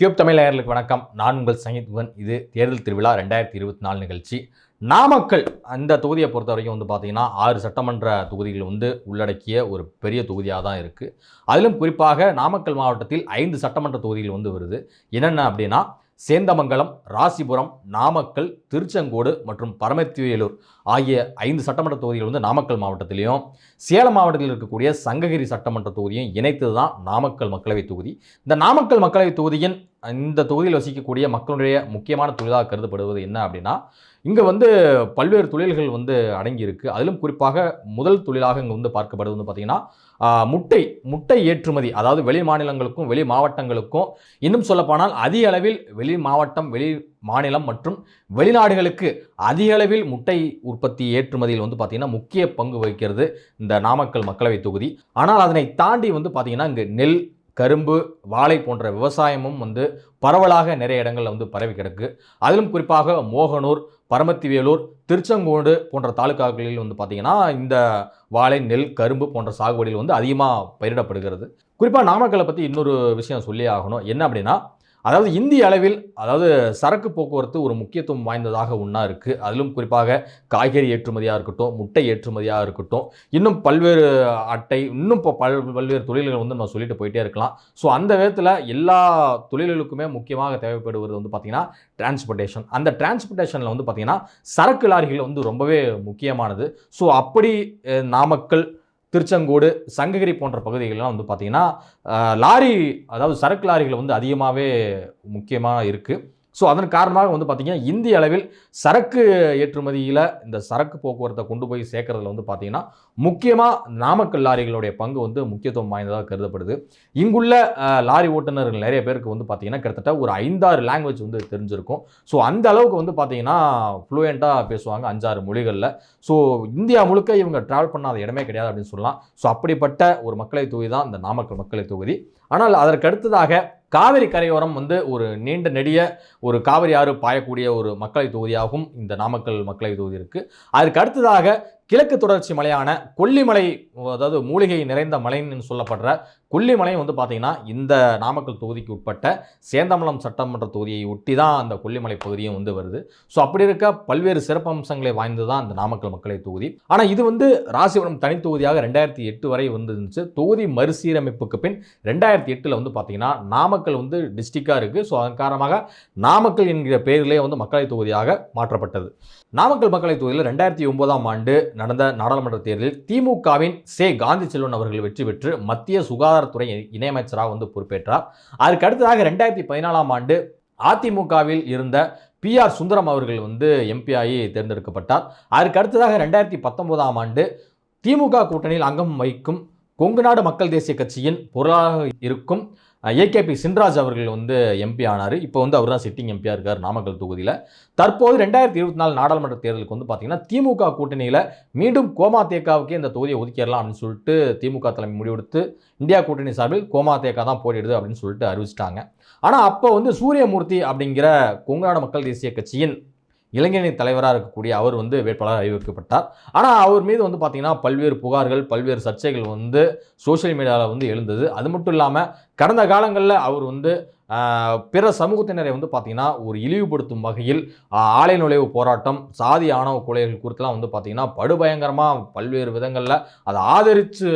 Cube Tamil நேயர்களுக்கு வணக்கம். நான் உங்கள் சங்கீத்வன் இது தேர்தல் திருவிழா ரெண்டாயிரத்தி இருபத்தி நாலு நிகழ்ச்சி. நாமக்கல் அந்த தொகுதியை பொறுத்த வரைக்கும் வந்து பார்த்தீங்கன்னா ஆறு சட்டமன்ற தொகுதிகள் வந்து உள்ளடக்கிய ஒரு பெரிய தொகுதியாக தான் இருக்குது அதிலும் குறிப்பாக நாமக்கல் மாவட்டத்தில் ஐந்து சட்டமன்ற தொகுதிகள் வந்து வருது. என்னென்ன அப்படின்னா சேந்தமங்கலம் ராசிபுரம் நாமக்கல் திருச்செங்கோடு மற்றும் பரமத்திவேலூர் ஆகிய ஐந்து சட்டமன்ற தொகுதிகள் வந்து நாமக்கல் மாவட்டத்திலையும் சேலம் மாவட்டத்தில் இருக்கக்கூடிய சங்ககிரி சட்டமன்ற தொகுதியும் இணைத்தது தான் நாமக்கல் மக்களவைத் தொகுதி. இந்த நாமக்கல் மக்களவைத் தொகுதியின் இந்த தொகுதியில் வசிக்கக்கூடிய மக்களுடைய முக்கியமான தொழிலாக கருதப்படுவது என்ன அப்படின்னா இங்கே வந்து பல்வேறு தொழில்கள் வந்து அடங்கியிருக்கு. அதிலும் குறிப்பாக முதல் தொழிலாக இங்கே வந்து பார்க்கப்படுவது வந்து பார்த்திங்கன்னா முட்டை முட்டை ஏற்றுமதி. அதாவது வெளி மாநிலங்களுக்கும் வெளி மாவட்டங்களுக்கும் இன்னும் சொல்லப்போனால் அதிக அளவில் வெளி மாவட்டம் வெளி மாநிலம் மற்றும் வெளிநாடுகளுக்கு அதிக அளவில் முட்டை உற்பத்தி ஏற்றுமதியில் வந்து பார்த்திங்கன்னா முக்கிய பங்கு வகிக்கிறது இந்த நாமக்கல் மக்களவை தொகுதி. ஆனால் அதனை தாண்டி வந்து பார்த்திங்கன்னா இங்கே நெல் கரும்பு வாழை போன்ற விவசாயமும் வந்து பரவலாக நிறைய இடங்களில் வந்து பரவி கிடக்கு. அதிலும் குறிப்பாக மோகனூர் பரமத்திவேலூர் திருச்செங்கோடு போன்ற தாலுகாக்களில் வந்து பார்த்திங்கன்னா இந்த வாழை நெல் கரும்பு போன்ற சாகுபடியில் வந்து அதிகமாக பயிரிடப்படுகிறது. குறிப்பாக நாமக்கலை பற்றி இன்னொரு விஷயம் சொல்லி ஆகணும். என்ன அப்படின்னா அதாவது இந்திய அளவில் அதாவது சரக்கு போக்குவரத்து ஒரு முக்கியத்துவம் வாய்ந்ததாக ஒன்றா இருக்குது அதிலும் குறிப்பாக காய்கறி ஏற்றுமதியாக இருக்கட்டும் முட்டை ஏற்றுமதியாக இருக்கட்டும் இன்னும் பல்வேறு அட்டை இன்னும் இப்போ பல் பல்வேறு தொழில்கள் வந்து நம்ம சொல்லிட்டு போயிட்டே இருக்கலாம். ஸோ அந்த விதத்தில் எல்லா தொழில்களுக்குமே முக்கியமாக தேவைப்படுவது வந்து பார்த்திங்கன்னா டிரான்ஸ்போர்ட்டேஷன் அந்த டிரான்ஸ்போர்ட்டேஷனில் வந்து பார்த்திங்கன்னா சரக்கு லாரிகள் வந்து ரொம்பவே முக்கியமானது. ஸோ அப்படி நாமக்கல் திருச்செங்கோடு சங்ககிரி போன்ற பகுதிகளெலாம் வந்து பார்த்திங்கன்னா லாரி அதாவது சரக்கு லாரிகள் வந்து அதிகமாகவே முக்கியமாக இருக்குது ஸோ அதன் காரணமாக வந்து பார்த்திங்கன்னா இந்திய அளவில் சரக்கு ஏற்றுமதியில் இந்த சரக்கு போக்குவரத்தை கொண்டு போய் சேர்க்கறதுல வந்து பார்த்திங்கன்னா முக்கியமாக நாமக்கல் லாரிகளுடைய பங்கு வந்து முக்கியத்துவம் வாய்ந்ததாக கருதப்படுது. இங்குள்ள லாரி ஓட்டுநர்கள் நிறைய பேருக்கு வந்து பார்த்திங்கன்னா கிட்டத்தட்ட ஒரு ஐந்தாறு லாங்குவேஜ் வந்து தெரிஞ்சிருக்கும். ஸோ அந்த அளவுக்கு வந்து பார்த்திங்கன்னா ஃப்ளூயண்ட்டாக பேசுவாங்க அஞ்சாறு மொழிகளில். ஸோ இந்தியா முழுக்க இவங்க ட்ராவல் பண்ணாத இடமே கிடையாது அப்படின்னு சொல்லலாம். ஸோ அப்படிப்பட்ட ஒரு மக்களை தொகுதி தான் இந்த நாமக்கல் மக்களை தொகுதி. ஆனால் அதற்கடுத்ததாக காவிரி கரையோரம் வந்து ஒரு நீண்ட நெடிய ஒரு காவிரி ஆறு பாயக்கூடிய ஒரு மக்களை தொகுதியாகவும் இந்த நாமக்கல் மக்களை தொகுதி இருக்குது அதற்கு அடுத்ததாக கிழக்கு தொடர்ச்சி மலையான கொல்லிமலை அதாவது மூலிகை நிறைந்த மலைன்னு சொல்லப்படுற கொல்லிமலை வந்து பார்த்திங்கன்னா இந்த நாமக்கல் தொகுதிக்கு உட்பட்ட சேந்தமலம் சட்டமன்ற தொகுதியை ஒட்டி தான் அந்த கொல்லிமலை பகுதியும் வந்து வருது. ஸோ அப்படி இருக்க பல்வேறு சிறப்பம்சங்களை வாய்ந்தது தான் அந்த நாமக்கல் மக்களை தொகுதி. ஆனால் இது வந்து ராசிபுரம் தனி தொகுதியாக ரெண்டாயிரத்தி எட்டு வரை வந்து இருந்துச்சு தொகுதி மறுசீரமைப்புக்கு பின் ரெண்டாயிரத்தி எட்டில் வந்து பார்த்திங்கன்னா நாமக்கல் வந்து டிஸ்ட்ரிக்டாக இருக்குது ஸோ அதன் காரணமாக நாமக்கல் என்கிற பெயரிலே வந்து மக்களை தொகுதியாக மாற்றப்பட்டது. நாமக்கல் மக்களை தொகுதியில் ரெண்டாயிரத்தி ஒன்பதாம் ஆண்டு நடந்த நாடாளுமன்ற தேர்தலில் திமுகவின் சே காந்தி செல்வன் அவர்கள் வெற்றி பெற்று மத்திய சுகாதாரத்துறை இணையமைச்சராக வந்து பொறுப்பேற்றார். அதற்கு அடுத்ததாக ரெண்டாயிரத்தி பதினாலாம் ஆண்டு அதிமுகவில் இருந்த பி ஆர் சுந்தரம் அவர்கள் வந்து எம்பி ஆகி தேர்ந்தெடுக்கப்பட்டார். அதற்கு அடுத்ததாக ரெண்டாயிரத்தி பத்தொன்பதாம் ஆண்டு திமுக கூட்டணியில் அங்கம் வகிக்கும் கொங்குநாடு மக்கள் தேசிய கட்சியின் பொருளாக இருக்கும் ஏகேபி சின்ராஜ் அவர்கள் வந்து எம்பி ஆனார். இப்போ வந்து அவர் தான் சிட்டிங் எம்பியாக இருக்கார் நாமக்கல் தொகுதியில். தற்போது ரெண்டாயிரத்தி இருபத்தி நாலு நாடாளுமன்ற தேர்தலுக்கு வந்து பார்த்தீங்கன்னா திமுக கூட்டணியில் மீண்டும் கோமா தேக்காவுக்கே இந்த தொகுதியை ஒதுக்கிடலாம் அப்படின்னு சொல்லிட்டு திமுக தலைமை முடிவெடுத்து இந்தியா கூட்டணி சார்பில் கோமா தேக்கா தான் போட்டிடுது அப்படின்னு சொல்லிட்டு அறிவிச்சிட்டாங்க. ஆனால் அப்போ வந்து சூரியமூர்த்தி அப்படிங்கிற கொங்கநாடு மக்கள் தேசிய கட்சியின் இளைஞரணி தலைவராக இருக்கக்கூடிய அவர் வந்து வேட்பாளர் அறிவிக்கப்பட்டார். ஆனால் அவர் மீது வந்து பார்த்திங்கன்னா பல்வேறு புகார்கள் பல்வேறு சர்ச்சைகள் வந்து சோஷியல் மீடியாவில் வந்து எழுந்தது. அது மட்டும் இல்லாமல் கடந்த காலங்களில் அவர் வந்து பிற சமூகத்தினரை வந்து பார்த்திங்கன்னா ஒரு இழிவுபடுத்தும் வகையில் ஆலை நுழைவு போராட்டம் சாதி ஆணவ கொலைகள் குறித்துலாம் வந்து பார்த்திங்கன்னா படுபயங்கரமாக பல்வேறு விதங்களில் அதை ஆதரித்து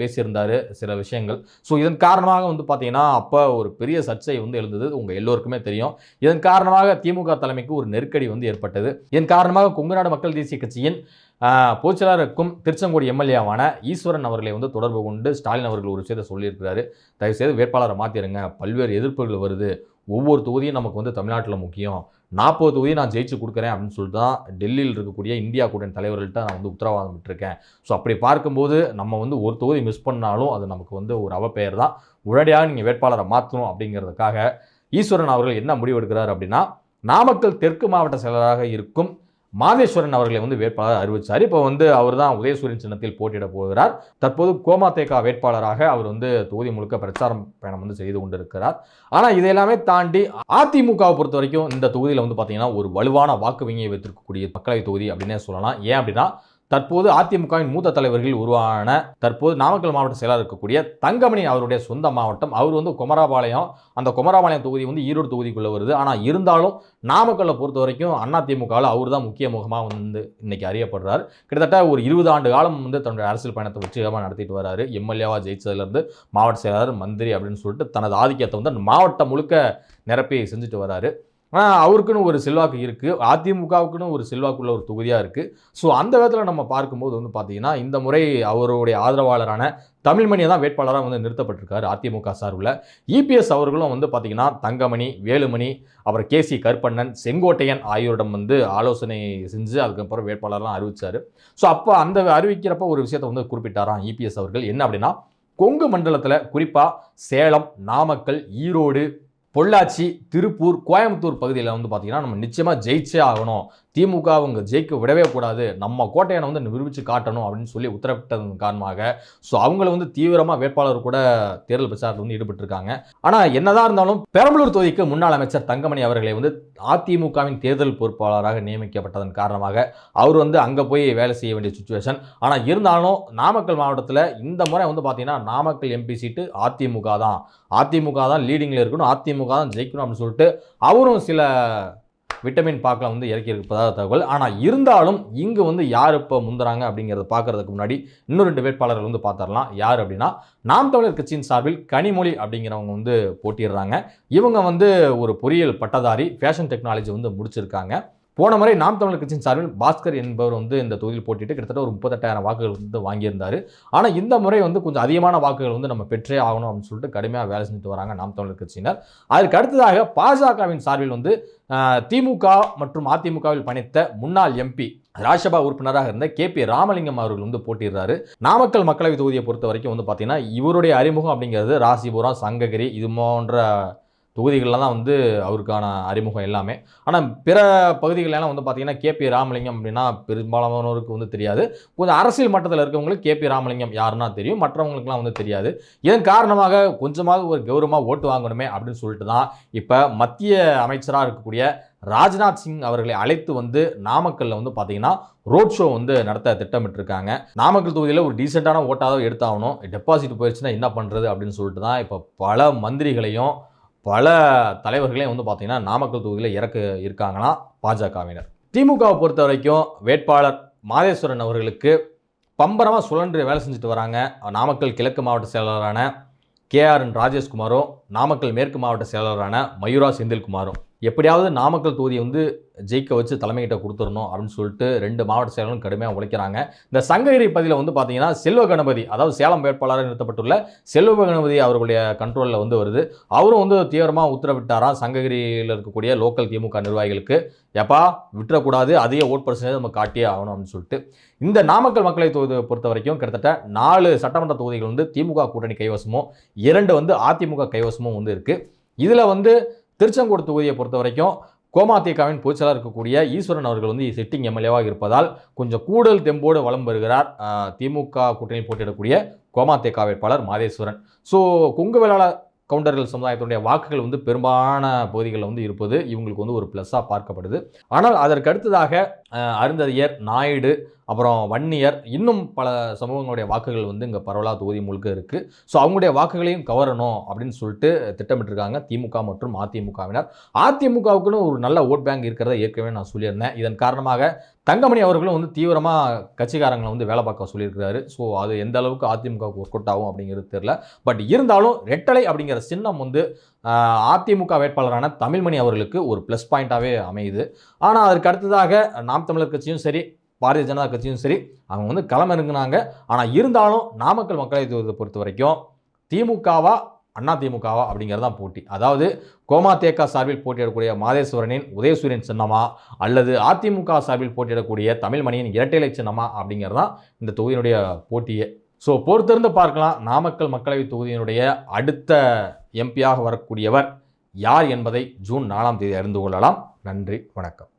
பேசியிருந்தார் சில விஷயங்கள். ஸோ இதன் காரணமாக வந்து பார்த்திங்கன்னா அப்போ ஒரு பெரிய சர்ச்சை வந்து எழுந்தது உங்கள் எல்லோருக்குமே தெரியும். இதன் காரணமாக திமுக தலைமைக்கு ஒரு நெருக்கடி வந்து ஏற்பட்டது. இதன் காரணமாக கொங்குநாடு மக்கள் தேசிய கட்சியின் பொதுச்செயலாளருக்கும் திருச்செங்கோடு எம்எல்ஏவான ஈஸ்வரன் அவர்களை வந்து தொடர்பு கொண்டு ஸ்டாலின் அவர்கள் ஒரு விஷயத்தை சொல்லியிருக்கிறாரு. தயவுசெய்து வேட்பாளரை மாற்றிடுங்க பல்வேறு எதிர்ப்புகள் வருது. ஒவ்வொரு தொகுதியும் நமக்கு வந்து தமிழ்நாட்டில் முக்கியம். நாற்பது தொகுதியை நான் ஜெயிச்சு கொடுக்குறேன் அப்படின்னு சொல்லிட்டு தான் டெல்லியில் இருக்கக்கூடிய இந்தியா கூட்டணி தலைவர்கள்ட்ட நான் வந்து உத்தரவாதம் விட்டுருக்கேன். ஸோ அப்படி பார்க்கும்போது நம்ம வந்து ஒரு தொகுதி மிஸ் பண்ணாலும் அது நமக்கு வந்து ஒரு அவப்பெயர் தான். உடனடியாக நீங்கள் வேட்பாளரை மாற்றணும் அப்படிங்கிறதுக்காக ஈஸ்வரன் அவர்கள் என்ன முடிவு எடுக்கிறார் அப்படின்னா நாமக்கல் தெற்கு மாவட்ட செயலராக இருக்கும் மாதேஸ்வரன் அவர்களை வந்து வேட்பாளர் அறிவிச்சார். இப்போ வந்து அவர் தான் உதயசூரியன் சின்னத்தில் போட்டியிட போகிறார். தற்போது கோமாதேகா வேட்பாளராக அவர் வந்து தொகுதி முழுக்க பிரச்சாரம் பயணம் வந்து செய்து கொண்டிருக்கிறார். ஆனால் இதையெல்லாமே தாண்டி அதிமுகவை பொறுத்த வரைக்கும் இந்த தொகுதியில் வந்து பார்த்தீங்கன்னா ஒரு வலுவான வாக்கு வங்கியை வைத்திருக்கக்கூடிய மக்களவை தொகுதி அப்படின்னே சொல்லலாம். ஏன் அப்படின்னா தற்போது அதிமுகவின் மூத்த தலைவர்கள் உருவான தற்போது நாமக்கல் மாவட்ட செயலாளர் இருக்கக்கூடிய தங்கமணி அவருடைய சொந்த மாவட்டம். அவர் வந்து குமராபாளையம். அந்த குமராபாளையம் தொகுதி வந்து ஈரோடு தொகுதிக்குள்ளே வருது. ஆனால் இருந்தாலும் நாமக்கல்லை பொறுத்த வரைக்கும் அதிமுகவில் அவர் தான் முக்கிய முகமாக வந்து இன்னைக்கு அறியப்படுறார். கிட்டத்தட்ட ஒரு இருபது ஆண்டு காலம் வந்து தன்னுடைய அரசியல் பயணத்தை வெற்றிகரமாக நடத்திட்டு வராரு. எம்எல்ஏவாக ஜெயிச்சதுலேருந்து மாவட்ட செயலாளர் மந்திரி அப்படின்னு சொல்லிட்டு தனது ஆதிக்கத்தை வந்து மாவட்டம் முழுக்க நிரப்பி செஞ்சுட்டு வராரு. அவருக்குன்னு ஒரு செல்வாக்கு இருக்குது அதிமுகவுக்குன்னு ஒரு செல்வாக்குள்ள ஒரு தொகுதியாக இருக்குது ஸோ அந்த விதத்தில் நம்ம பார்க்கும்போது வந்து பார்த்திங்கன்னா இந்த முறை அவருடைய ஆதரவாளரான தமிழ்மணியை தான் வேட்பாளராக வந்து நிறுத்தப்பட்டிருக்காரு அதிமுக சார்பில். இபிஎஸ் அவர்களும் வந்து பார்த்திங்கன்னா தங்கமணி வேலுமணி அப்புறம் கேசி கருப்பண்ணன் செங்கோட்டையன் ஆகியோரிடம் வந்து ஆலோசனை செஞ்சு அதுக்கப்புறம் வேட்பாளர்லாம் அறிவித்தார் ஸோ அப்போ அந்த அறிவிக்கிறப்ப ஒரு விஷயத்தை வந்து குறிப்பிட்டாராம் இபிஎஸ் அவர்கள்? என்ன அப்படின்னா கொங்கு மண்டலத்தில் குறிப்பாக சேலம் நாமக்கல் ஈரோடு பொள்ளாச்சி திருப்பூர் கோயம்புத்தூர் பகுதியில் வந்து பார்த்தீங்கன்னா நம்ம நிச்சயமாக ஜெயிச்சே ஆகணும். திமுக அவங்க ஜெயிக்க விடவே கூடாது. நம்ம கோட்டையனை வந்து நிரூபித்து காட்டணும் அப்படின்னு சொல்லி உத்தரவிட்டதன் காரணமாக ஸோ அவங்கள வந்து தீவிரமாக வேட்பாளர் கூட தேர்தல் பிரச்சாரத்தில் வந்து ஈடுபட்டிருக்காங்க. ஆனால் என்னதான் இருந்தாலும் பெரம்பலூர் தொகுதிக்கு முன்னாள் அமைச்சர் தங்கமணி அவர்களை வந்து அதிமுகவின் தேர்தல் பொறுப்பாளராக நியமிக்கப்பட்டதன் காரணமாக அவர் வந்து அங்கே போய் வேலை செய்ய வேண்டிய சுச்சுவேஷன் ஆனால் இருந்தாலும் நாமக்கல் மாவட்டத்தில் இந்த முறை வந்து பார்த்தீங்கன்னா நாமக்கல் எம்பி சீட்டு அதிமுக தான் அதிமுக தான் லீடிங்கில் இருக்கணும் அதிமுக தான் ஜெயிக்கணும் அப்படின்னு சொல்லிட்டு அவரும் சில விட்டமின் பாக்கில் வந்து இறக்கி இருப்பதாக தகவல். ஆனால் இருந்தாலும் இங்கு வந்து யார் இப்போ முந்துறாங்க அப்படிங்கிறத பார்க்கறதுக்கு முன்னாடி இன்னும் ரெண்டு வேட்பாளர்கள் வந்து பார்த்துடலாம். யார் அப்படின்னா நாம் தமிழர் கட்சியின் சார்பில் கனிமொழி அப்படிங்கிறவங்க வந்து போட்டிடுறாங்க இவங்க வந்து ஒரு பொறியியல் பட்டதாரி ஃபேஷன் டெக்னாலஜி வந்து முடிச்சிருக்காங்க. போன முறை நாம் தமிழர் கட்சியின் சார்பில் பாஸ்கர் என்பவர் வந்து இந்த தொகுதியில் போட்டிட்டு கிட்டத்தட்ட ஒரு முப்பத்தெட்டாயிரம் வாக்குகள் வந்து வாங்கியிருந்தார். ஆனால் இந்த முறை வந்து கொஞ்சம் அதிகமான வாக்குகள் வந்து நம்ம பெற்றே ஆகணும் அப்படின்னு சொல்லிட்டு கடுமையாக வேலை செஞ்சுட்டு வராங்க நாம் தமிழர் கட்சியினர். அதற்கு அடுத்ததாக பாஜகவின் சார்பில் வந்து திமுக மற்றும் அதிமுகவில் பணித்த முன்னாள் எம்பி ராஜ்யசபா உறுப்பினராக இருந்த கே பி ராமலிங்கம் அவர்கள் வந்து போட்டிடுறாரு நாமக்கல் மக்களவை தொகுதியை பொறுத்த வரைக்கும் வந்து பார்த்தீங்கன்னா இவருடைய அறிமுகம் அப்படிங்கிறது ராசிபுரம் சங்ககிரி இது போன்ற தொகுதிகளில் தான் வந்து அவருக்கான அறிமுகம் எல்லாமே. ஆனால் பிற பகுதிகளெல்லாம் வந்து பார்த்தீங்கன்னா கேபி ராமலிங்கம் அப்படின்னா பெரும்பாலானோருக்கு வந்து தெரியாது. கொஞ்சம் அரசியல் மட்டத்தில் இருக்கவங்களுக்கு கேபி ராமலிங்கம் யாருன்னா தெரியும். மற்றவங்களுக்குலாம் வந்து தெரியாது. இதன் காரணமாக கொஞ்சமாக ஒரு கௌரவமாக ஓட்டு வாங்கணுமே அப்படின்னு சொல்லிட்டு தான் இப்போ மத்திய அமைச்சராக இருக்கக்கூடிய ராஜ்நாத் சிங் அவர்களை அழைத்து வந்து நாமக்கல்ல வந்து பார்த்தீங்கன்னா ரோட் ஷோ வந்து நடத்த திட்டமிட்டிருக்காங்க. நாமக்கல் தொகுதியில் ஒரு டீசெண்டான ஓட்டாக எடுத்தாகணும். டெபாசிட் போயிடுச்சுன்னா என்ன பண்ணுறது அப்படின்னு சொல்லிட்டு தான் இப்போ பல மந்திரிகளையும் பல தலைவர்களே வந்து பார்த்திங்கன்னா நாமக்கல் தொகுதியில் இறக்க இருக்காங்களாம் பாஜகவினர். திமுகவை பொறுத்த வரைக்கும் வேட்பாளர் மாதேஸ்வரன் அவர்களுக்கு பம்பரமாக சுழன்று வேலை செஞ்சுட்டு வராங்க. நாமக்கல் கிழக்கு மாவட்ட செயலாளரான கேஆர்என் ராஜேஷ்குமாரும் நாமக்கல் மேற்கு மாவட்ட செயலாளரான மயூரா செந்தில்குமாரும். எப்படியாவது நாமக்கல் தொகுதியை வந்து ஜெயிக்க வச்சு தலைமைகிட்ட கொடுத்துடணும் அப்படின்னு சொல்லிட்டு ரெண்டு மாவட்ட செயலர்களும் கடுமையாக உழைக்கிறாங்க. இந்த சங்ககிரி பகுதியில் வந்து பார்த்தீங்கன்னா செல்வ கணபதி அதாவது சேலம் வேட்பாளராக நிறுத்தப்பட்டுள்ள செல்வ கணபதி அவர்களுடைய கண்ட்ரோலில் வந்து வருது. அவரும் வந்து தீவிரமாக உத்தரவிட்டாராம் சங்ககிரியில் இருக்கக்கூடிய லோக்கல் திமுக நிர்வாகிகளுக்கு. எப்பா விட்டுறக்கூடாது அதிக ஓட் பர்சன்டேஜ் நம்ம காட்டியே ஆகணும் அப்படின்னு சொல்லிட்டு. இந்த நாமக்கல் மக்களை தொகுதியை பொறுத்த வரைக்கும் கிட்டத்தட்ட நாலு சட்டமன்ற தொகுதிகள் வந்து திமுக கூட்டணி கைவசமும் இரண்டு வந்து அதிமுக கைவசமும் வந்து இருக்குது இதில் வந்து திருச்செங்கோடு தொகுதியை பொறுத்த வரைக்கும் கோமாதிகாவின் பொதுச்செயலாக இருக்கக்கூடிய ஈஸ்வரன் அவர்கள் வந்து சிட்டிங் எம்எல்ஏவாக இருப்பதால் கொஞ்சம் கூடுதல் தெம்போடு வலம் வருகிறார் திமுக கூட்டணியில் போட்டியிடக்கூடிய கோமாதிக வேட்பாளர் மாதேஸ்வரன். ஸோ கொங்கு வேளாளர் கவுண்டர்கள் சமுதாயத்துடைய வாக்குகள் வந்து பெரும்பாலான பகுதிகளில் வந்து இருப்பது இவங்களுக்கு வந்து ஒரு ப்ளஸ்ஸாக பார்க்கப்படுது. ஆனால் அதற்கு அடுத்ததாக அருந்ததியர் நாயுடு அப்புறம் வன்னியர் இன்னும் பல சமூகங்களுடைய வாக்குகள் வந்து இங்கே பரவலாக தொகுதி முழுக்க இருக்குது ஸோ அவங்களுடைய வாக்குகளையும் கவரணும் அப்படின்னு சொல்லிட்டு திட்டமிட்டிருக்காங்க திமுக மற்றும் அதிமுகவினர். அதிமுகவுக்குன்னு ஒரு நல்ல ஓட் பேங்க் இருக்கிறத ஏற்கனவே நான் சொல்லியிருந்தேன். இதன் காரணமாக தங்கமணி அவர்களும் வந்து தீவிரமாக கட்சிக்காரங்களை வந்து வேலை பார்க்க சொல்லியிருக்கிறாரு. ஸோ அது எந்த அளவுக்கு அதிமுகவுக்கு ஒர்க் அவுட் ஆகும் அப்படிங்கிறது தெரில பட் இருந்தாலும் ரெட்டலை அப்படிங்கிற சின்னம் வந்து அதிமுக வேட்பாளரான தமிழ்மணி அவர்களுக்கு ஒரு ப்ளஸ் பாயிண்ட்டாகவே அமையுது. ஆனால் அதற்கு அடுத்ததாக நாம் தமிழர் கட்சியும் சரி பாரதிய ஜனதா கட்சியும் சரி அவங்க வந்து களமிறங்குனாங்க ஆனால் இருந்தாலும் நாமக்கல் மக்களை தொகுதியை பொறுத்த வரைக்கும் திமுகவா அண்ணா திமுகவா அப்படிங்கிறது தான் போட்டி. அதாவது கோமாதேகா சார்பில் போட்டியிடக்கூடிய மாதேஸ்வரனின் உதயசூரியன் சின்னமா அல்லது அதிமுக சார்பில் போட்டியிடக்கூடிய தமிழ்மணியின் இரட்டைலை சின்னமா அப்படிங்கிறது தான் இந்த தொகுதியினுடைய போட்டியே. ஸோ பொறுத்திருந்து பார்க்கலாம். நாமக்கல் மக்களவை தொகுதியினுடைய அடுத்த எம்பியாக வரக்கூடியவர் யார் என்பதை ஜூன் நாலாம் தேதி அறிந்து கொள்ளலாம். நன்றி வணக்கம்.